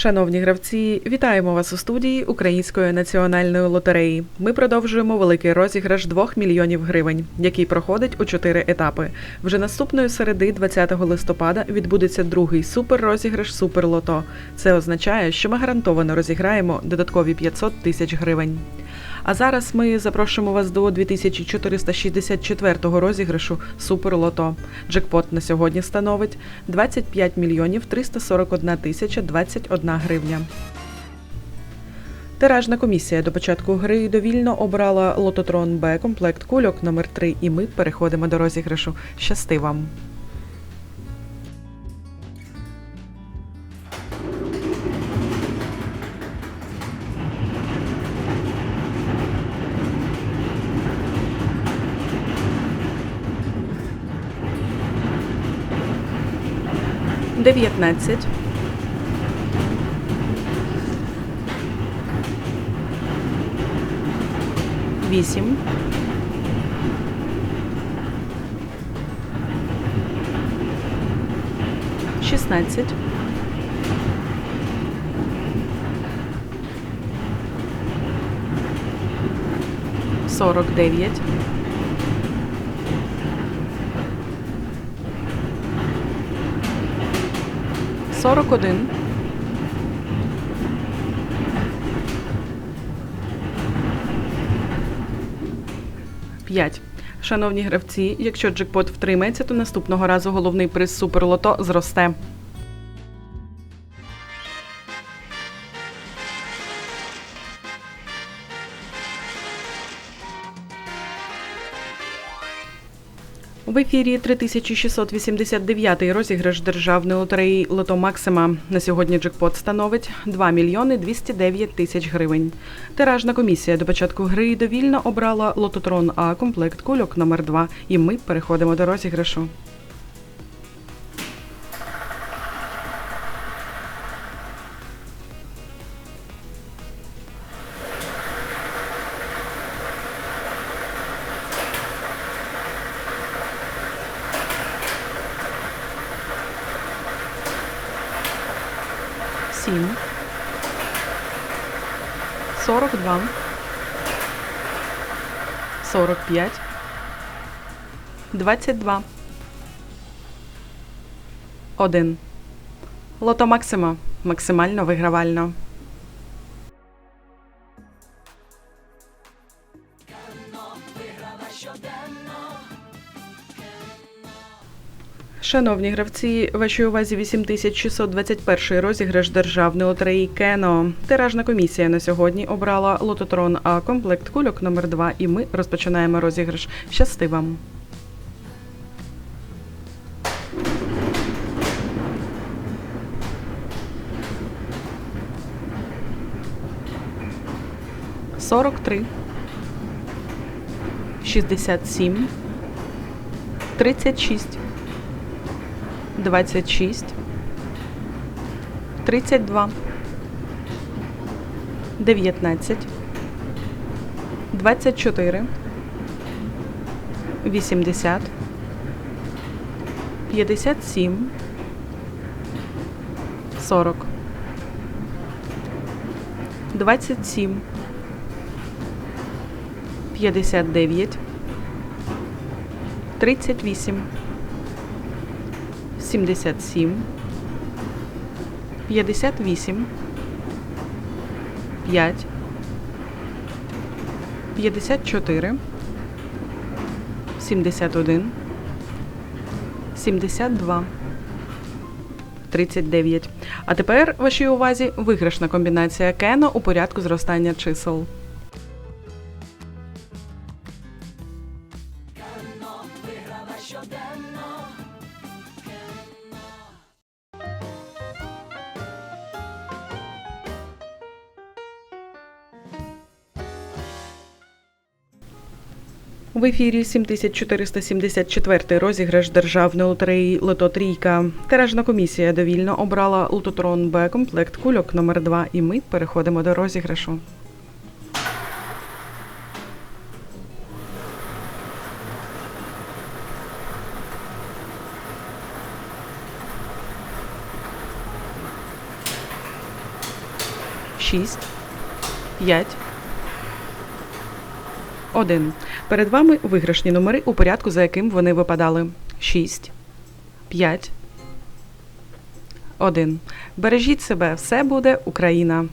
Шановні гравці, вітаємо вас у студії Української національної лотереї. Ми продовжуємо великий розіграш 2 мільйонів гривень, який проходить у чотири етапи. Вже наступної середи, 20 листопада, відбудеться другий суперрозіграш Суперлото. Це означає, що ми гарантовано розіграємо додаткові 500 тисяч гривень. А зараз ми запрошуємо вас до 2464 розіграшу Суперлото. Джекпот на сьогодні становить 25 мільйонів 341 тисяча 21 гривня. Тиражна комісія до початку гри довільно обрала лототрон Б комплект кульок номер 3 і ми переходимо до розіграшу. Щасти вам! Дев'ятнадцять. Вісім. Шістнадцять. Сорок дев'ять. Сорок один. П'ять. Шановні гравці, якщо джекпот втримається, то наступного разу головний приз Суперлото зросте. В ефірі 3689 розіграш державної лотереї Лото Максима. На сьогодні джекпот становить 2 мільйони 209 тисяч гривень. Тиражна комісія до початку гри довільно обрала лототрон А комплект кульок номер 2 І ми переходимо до розіграшу. Сім. Сорок два. Сорок п'ять. Двадцять два. Один. Лото Максима. Максимально вигравально. Шановні гравці, вашій увазі 8621 розіграш державної лотереї Кено. Тиражна комісія на сьогодні обрала лототрон А комплект кульок номер 2 і ми розпочинаємо розіграш. Щасти вам! Сорок три. Шістдесят сім. Тридцять шість. 26, 32, 19, 24, 80, 57, 40, 27, 59, 38, 77, 58, 5, 54, 71, 72, 39. А тепер вашій увазі виграшна комбінація Кено у порядку зростання чисел. В ефірі 7474 розіграш державної лотереї Лото Трійка. Тиражна комісія довільно обрала лототрон Б комплект кульок номер 2 і ми переходимо до розіграшу. 6, 5, 1. Перед вами виграшні номери у порядку, за яким вони випадали. 6, 5, 1. Бережіть себе, все буде Україна!